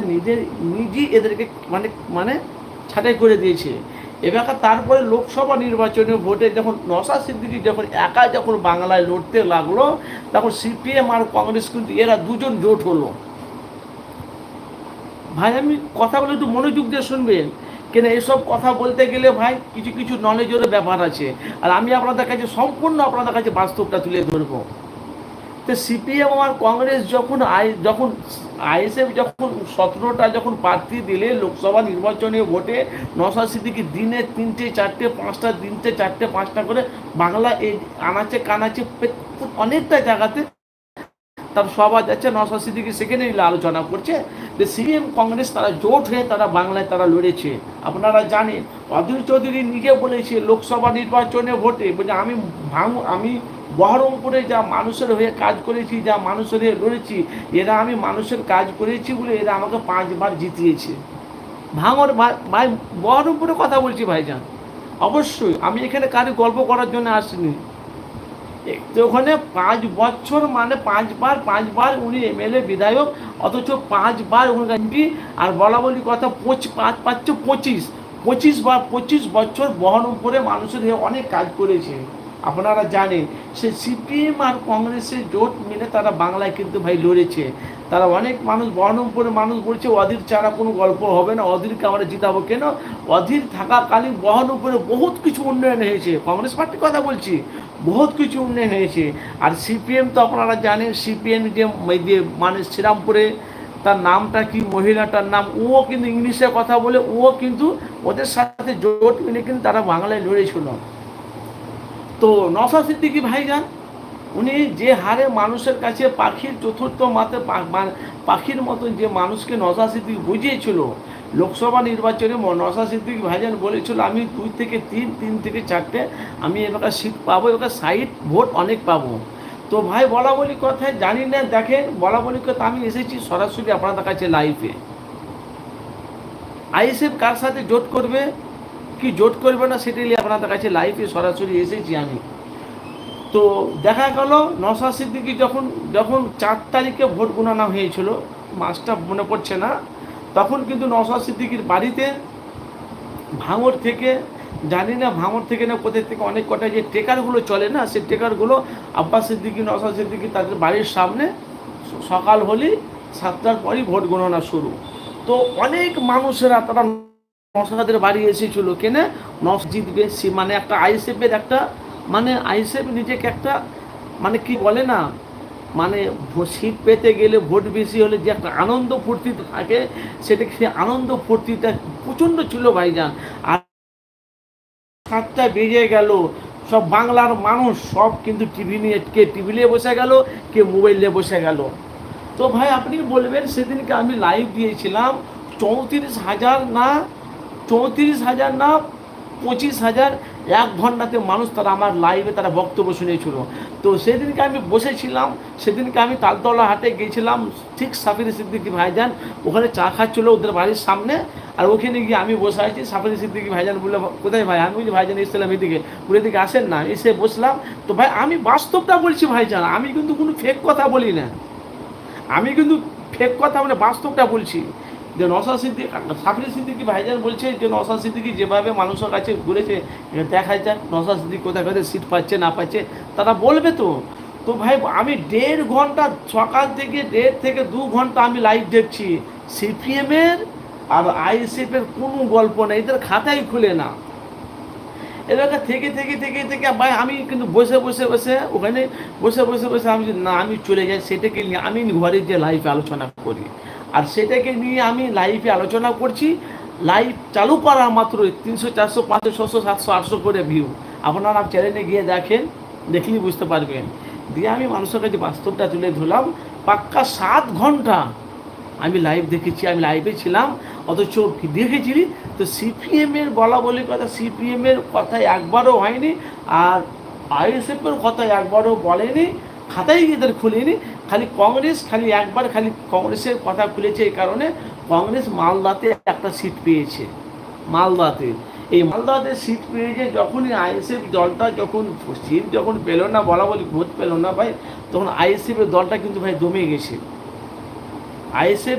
নিজের, নিজেই এদেরকে মানে মানে ছাঁটাই করে দিয়েছে। এবার তারপরে লোকসভা নির্বাচনে ভোটে যখন নসা সিদ্দিকি যখন একা যখন বাংলায় লড়তে লাগল, তখন সিপিএম আর কংগ্রেস কিন্তু এরা দুজন জোট হলো। ভাই, আমি কথাগুলো একটু মনোযোগ দিয়ে শুনবেন। কেন এসব কথা বলতে গেলে ভাই কিছু কিছু নলেজেরও ব্যাপার আছে। আর আমি আপনাদের কাছে সম্পূর্ণ আপনাদের কাছে বাস্তবটা তুলে ধরবো। তো সিপিএম আর কংগ্রেস যখন আই, যখন আইএসএফ যখন সতেরোটা যখন প্রার্থী দিলে লোকসভা নির্বাচনে ভোটে নশা সিদ্দিকি দিনে তিনটে, চারটে, পাঁচটা দিনতে চারটে, পাঁচটা করে বাংলা এই আনাচে কানাচে অনেকটা জায়গাতে তার সভা যাচ্ছে নশা সিদ্দিকি সেখানে আলোচনা করছে। যে সিপিএম কংগ্রেস তারা জোট হয়ে তারা বাংলায় তারা লড়েছে। আপনারা জানেন, অধীর চৌধুরী নিজে বলেছে, লোকসভা নির্বাচনে ভোটে, বলে আমি ভাঙ, আমি বহরমপুরে যা মানুষের হয়ে কাজ করেছি, যা মানুষের হয়ে লড়েছি, এরা আমি মানুষের কাজ করেছি বলে এরা আমাকে পাঁচবার জিতিয়েছে। ভাঙর ভাই- বহরমপুরে কথা বলছি ভাইজান। অবশ্যই, আমি এখানে কারও গল্প করার জন্য আসিনি। তো ওখানে পাঁচ বছর মানে পাঁচবার পাঁচবার উনি এমএলএ, বিধায়ক, অথচ পাঁচবার এমপি আর বলা বলি কথা পঁচ, পাঁচ পাঁচ পঁচিশ। পঁচিশ বার পঁচিশ বছর বহরমপুরে মানুষের হয়ে অনেক কাজ করেছে। আপনারা জানেন সে সিপিএম আর কংগ্রেসের জোট মিলে তারা বাংলায় কিন্তু ভাই লড়েছে। তারা অনেক মানুষ বহরমপুরে মানুষ বলছে, অধীর ছাড়া কোনো গল্প হবে না, অধীরকে আমরা জিতাবো। কেন? অধীর থাকাকালীন বহরমপুরে বহুত কিছু উন্নয়ন হয়েছে। কংগ্রেস পার্টির কথা বলছি, বহুত কিছু উন্নয়ন হয়েছে। আর সিপিএম তো আপনারা জানেন, সিপিএম যে মানে শ্রীরামপুরে তার নামটা কি, মহিলাটার নাম, ও কিন্তু ইংলিশে কথা বলে, ও কিন্তু ওদের সাথে জোট মিলে কিন্তু তারা বাংলায় লড়েছিল। তো নসা সিদ্দিকি ভাইজান, উনি যে হারে মানুষের কাছে পাখির চতুর্থ মাতে পা- মা- পাখির মতন যে মানুষকে নসা সিদ্দিকি বুঝিয়েছিল, লোকসভা নির্বাচনে নসা সিদ্দিকি ভাইজান বলেছিল, আমি দুই থেকে তিন তিন থেকে চারটে, আমি এবার সিট পাবো এবার সাইড ভোট অনেক পাবো। তো ভাই, বলা বলি কথায় জানি না, দেখেন, বলা বলি কথা, আমি এসেছি সরাসরি আপনাদের কাছে লাইভে আইএসএফ কার সাথে জোট করবে? কি জোট করবে না সেটি নিয়ে আপনাদের কাছে লাইভে সরাসরি এসেছি আমি। তো দেখা গেল নসা সিদ্দিকি যখন যখন চার তারিখে ভোট গণনা হয়েছিল মাসটা মনে পড়ছে না, তখন কিন্তু নসা সিদ্দিকির বাড়িতে ভাঙর থেকে, জানি না ভাঙর থেকে না কোথায় থেকে অনেক কটা যে টেকারগুলো চলে না, সেই টেকারগুলো আব্বাস সিদ্দিকি নসা সিদ্দিকি তাদের বাড়ির সামনে সকাল হলেই সাতটার পরই ভোট গণনা শুরু। তো অনেক মানুষেরা তারা নসাদের বাড়ি এসেছিল, কেনে? নস জিতবে সে মানে একটা আইএসএফের একটা মানে আইএসএফ নিজেকে একটা মানে কি বলে না? মানে সিট পেতে গেলে ভোট বেশি হলে যে একটা আনন্দ ফুর্তি থাকে, সেটা সেই আনন্দ ফুর্তিটা প্রচণ্ড ছিল ভাইজান। আর সাতটা বেজে গেল, সব বাংলার মানুষ, সব কিন্তু টিভি নিয়ে, কে টিভি নিয়ে বসে গেল, কে মোবাইল নিয়ে বসে গেল। তো ভাই, আপনি বলবেন, সেদিনকে আমি লাইভ দিয়েছিলাম, চৌত্রিশ হাজার না চৌত্রিশ হাজার না পঁচিশ হাজার এক ঘন্টাতে মানুষ তারা আমার লাইভে তারা বক্তব্য শুনেছিল। তো সেদিনকে আমি বসেছিলাম, সেদিনকে আমি তালতলা হাটে গিয়েছিলাম, ঠিক সাফির সিদ্দিকি ভাইজান, ওখানে চা খাচ্ছিল ওদের বাড়ির সামনে, আর ওখানে গিয়ে আমি বসে আছি, সাফির সিদ্দিকি ভাইজান বললে, কোথায় ভাই? আমি বলছি ভাইজান, এসেছিলাম এদিকে। পুরো এদিকে আসেন না। এসে বসলাম। তো ভাই, আমি বাস্তবটা বলছি ভাইজান, আমি কিন্তু কোনো ফেক কথা বলি না। আমি কিন্তু ফেক কথা মানে বাস্তবটা বলছি। যে নসা সিদ্দিক, সাফরি সিদ্দিকি ভাইজান বলছে যে নসা সিদ্দিকি যেভাবে মানুষের কাছে ঘুরেছে দেখা যাক নসা সিদ্দিক কোথায় কোথায় সিট পাচ্ছে, না পাচ্ছে, তারা বলবে তো। তো ভাই, আমি দেড় ঘণ্টা, সকাল থেকে দেড় থেকে দু ঘণ্টা আমি লাইভ দেখছি। সিপিএমের আর আইএসএফের কোনো গল্প নেই, এদের খাতাই খুলে না। এলাকা থেকে থেকে থেকে থেকে, ভাই, আমি কিন্তু বসে বসে বসে, ওখানে বসে বসে বসে আমি না, আমি চলে যাই, সেটাকে নিয়ে আমি ঘরে যে লাইভে আলোচনা করি। আর সেটাকে নিয়ে আমি লাইভে আলোচনা করছি। লাইভ চালু করা মাত্র তিনশো, চারশো, পাঁচশো, ছশো, সাতশো, আটশো করে ভিউ আপনারা চ্যানেলে গিয়ে দেখেন, দেখলেই বুঝতে পারবেন। দিয়ে আমি মানুষের কাছে বাস্তবটা তুলে ধরলাম। পাক্কা সাত ঘণ্টা আমি লাইভ দেখেছি, আমি লাইভে ছিলাম। অথচ দেখেছি তো সিপিএমের বলা বলি কথা সিপিএমের কথা একবারও হয়নি। আর আইএসএফের কথা একবারও বলেনি। খাতাই এদের খুলেনি। খালি কংগ্রেস, খালি একবার খালি কংগ্রেসের কথা খুলেছে এই কারণে কংগ্রেস মালদাতে একটা সিট পেয়েছে। মালদাতে। এই মালদাতে সিট পেয়েছে যখনই আইএসএফ দলটা যখন সিট যখন পেল না, বলা বলি ভোট পেল না ভাই, তখন আইএসএফের দলটা কিন্তু ভাই দমে গেছে। আইএসএফ